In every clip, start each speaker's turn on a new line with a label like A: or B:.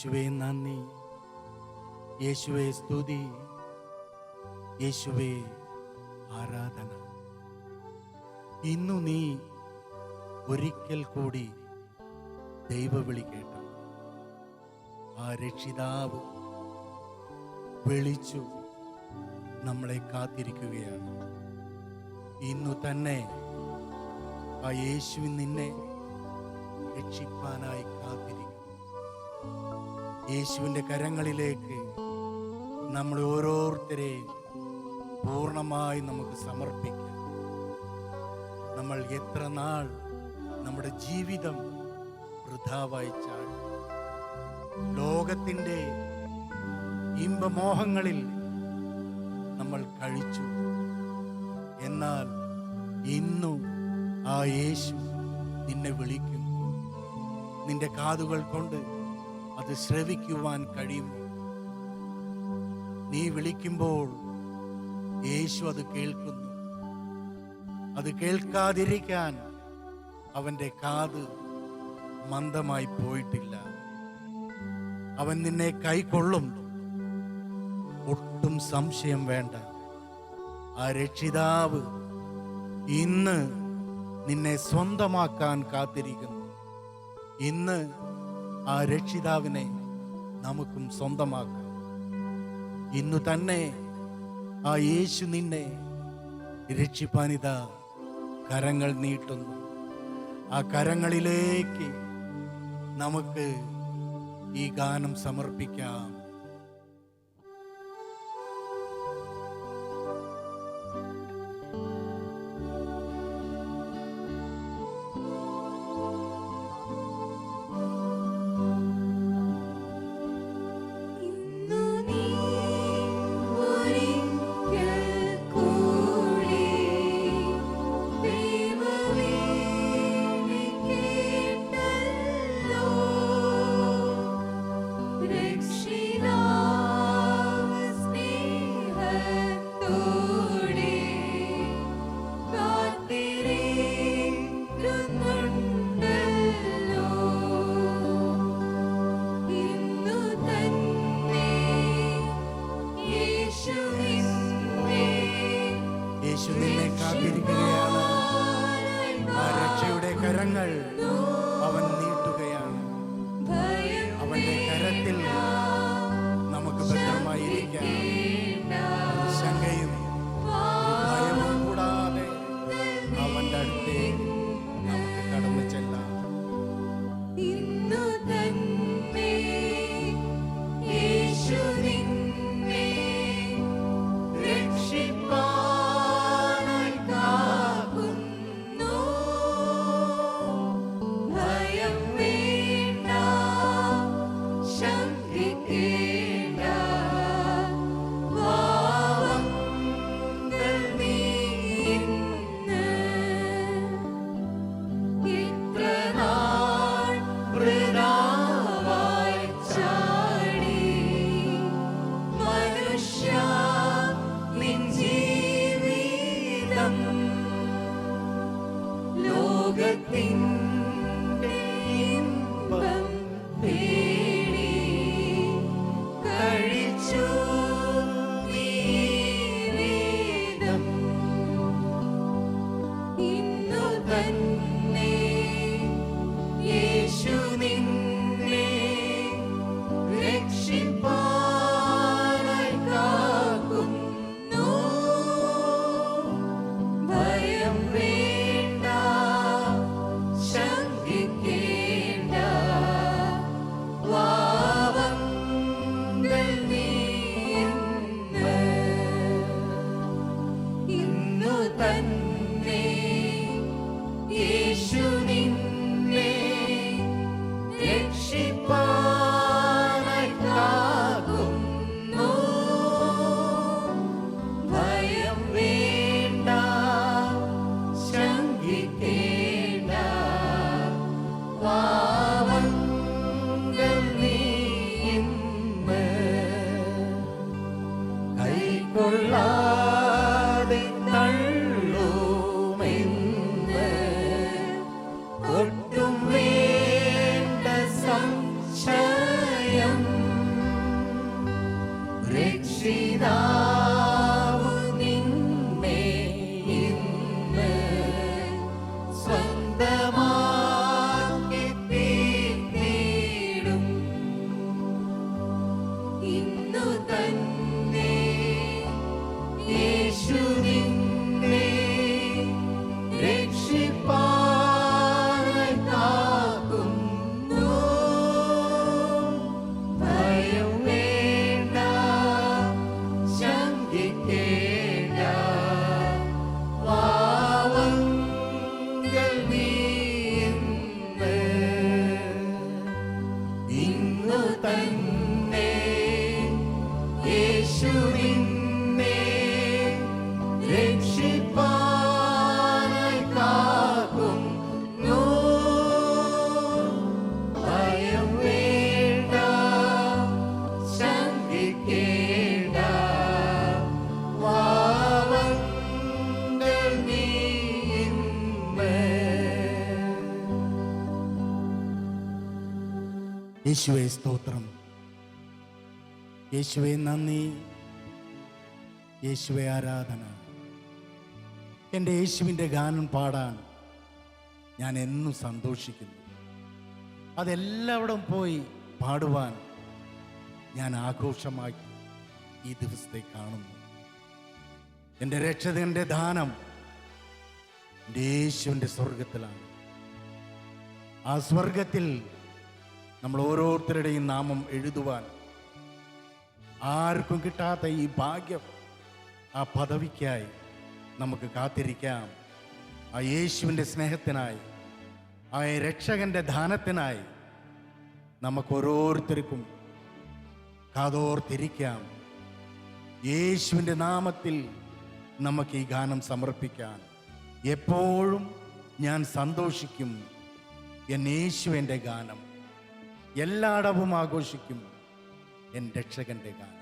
A: യേശുവേ നന്ദി. യേശുവേ സ്തുതി. യേശുവേ ആരാധന. ഇന്നു നീ ഒരിക്കൽ കൂടി ദൈവവിളി കേട്ടു. ആ രക്ഷിതാവ് വിളിച്ചു നമ്മളെ കാത്തിരിക്കുകയാണ്. ഇന്നു തന്നെ ആ യേശു നിന്നെ രക്ഷിപ്പാനായി കാത്തിരിക്കും യേശുവിന്റെ കരങ്ങളിലേക്ക് നമ്മൾ ഓരോരുത്തരെയും പൂർണമായി നമുക്ക് സമർപ്പിക്കാം. നമ്മൾ എത്ര നാൾ നമ്മുടെ ജീവിതം വൃഥാവായി ചാടി. ലോകത്തിന്റെ ഇമ്പമോഹങ്ങളിൽ നമ്മൾ കഴിച്ചു. എന്നാൽ ഇന്നു ആ യേശു നിന്നെ വിളിക്കും നിന്റെ കാതുകൾ കൊണ്ട് അത് ശ്രവിക്കുവാൻ കഴിയുമോ? നീ വിളിക്കുമ്പോൾ യേശു അത് കേൾക്കുന്നു. അത് കേൾക്കാതിരിക്കാൻ അവന്റെ കാത് മന്ദമായി പോയിട്ടില്ല. അവൻ നിന്നെ കൈക്കൊള്ളും. ഒട്ടും സംശയം വേണ്ട. ആ രക്ഷിതാവ് ഇന്ന് നിന്നെ സ്വന്തമാക്കാൻ കാത്തിരിക്കുന്നു. ഇന്ന് ആ രക്ഷിതാവിനെ നമുക്കും സ്വന്തമാക്കാം. ഇന്നു തന്നെ ആ യേശു നിന്നെ രക്ഷിപ്പാനിത കരങ്ങൾ നീട്ടുന്നു. ആ കരങ്ങളിലേക്ക് നമുക്ക് ഈ ഗാനം സമർപ്പിക്കാം.
B: യേശുവെ സ്തോത്രം. യേശുവെ നന്ദി. യേശുവെ ആരാധന. എന്റെ യേശുവിന്റെ ഗാനം പാടാൻ ഞാൻ എന്നും സന്തോഷിക്കുന്നു. അതെല്ലാവടും പോയി പാടുവാൻ ഞാൻ ആഘോഷമായി ഈ ദിവസത്തെ കാണുന്നു. എന്റെ രക്ഷകന്റെ ദാനം എന്റെ യേശുവിന്റെ സ്വർഗത്തിലാണ് ആ സ്വർഗത്തിൽ നമ്മൾ ഓരോരുത്തരുടെയും നാമം എഴുതുവാൻ ആർക്കും കിട്ടാത്ത ഈ ഭാഗ്യം ആ പദവിക്കായി നമുക്ക് കാത്തിരിക്കാം. ആ യേശുവിന്റെ സ്നേഹത്തിനായി ആ രക്ഷകന്റെ ദാനത്തിനായി നമുക്ക് ഓരോരുത്തർക്കും കാതോർത്തിരിക്കാം. യേശുവിന്റെ നാമത്തിൽ നമുക്ക് ഈ ഗാനം സമർപ്പിക്കാൻ എപ്പോഴും ഞാൻ സന്തോഷിക്കും. എൻ യേശുവിന്റെ ഗാനം. എല്ലായിടവും ആഘോഷിക്കും. എൻ രക്ഷകന്റെ ഗാനം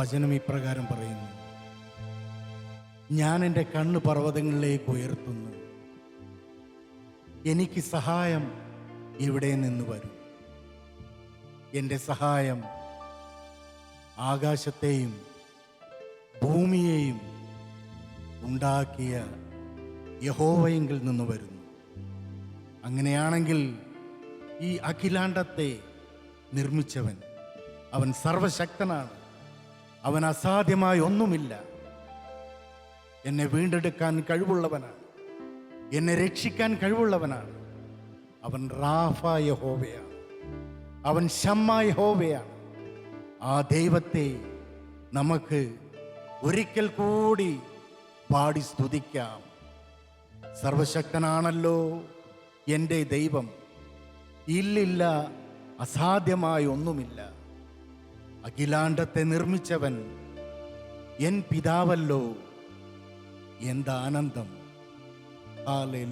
B: വചനം ഇപ്രകാരം പറയുന്നു. ഞാൻ എന്റെ കണ്ണ് പർവതങ്ങളിലേക്ക് ഉയർത്തുന്നു. എനിക്ക് സഹായം ഇവിടെ നിന്ന് വരും? എന്റെ സഹായം ആകാശത്തെയും ഭൂമിയെയും ഉണ്ടാക്കിയ യഹോവയെങ്കിൽ നിന്ന് വരുന്നു. അങ്ങനെയാണെങ്കിൽ ഈ അഖിലാണ്ടത്തെ നിർമ്മിച്ചവൻ അവൻ സർവശക്തനാണ്. അവൻ അസാധ്യമായ ഒന്നുമില്ല. എന്നെ വീണ്ടെടുക്കാൻ കഴിവുള്ളവനാണ്. എന്നെ രക്ഷിക്കാൻ കഴിവുള്ളവനാണ്. അവൻ റാഫായ ഹോവയാണ് അവൻ ശമ്മായ ഹോവയാണ് ആ ദൈവത്തെ നമുക്ക് ഒരിക്കൽ കൂടി പാടി സ്തുതിക്കാം. സർവശക്തനാണല്ലോ എന്റെ ദൈവം. ഇല്ലില്ല അസാധ്യമായ ഒന്നുമില്ല. അഖിലാണ്ടത്തെ നിർമ്മിച്ചവൻ എൻ പിതാവല്ലോ. എന്താനന്ദം ഹാലേ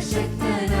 B: ışıklara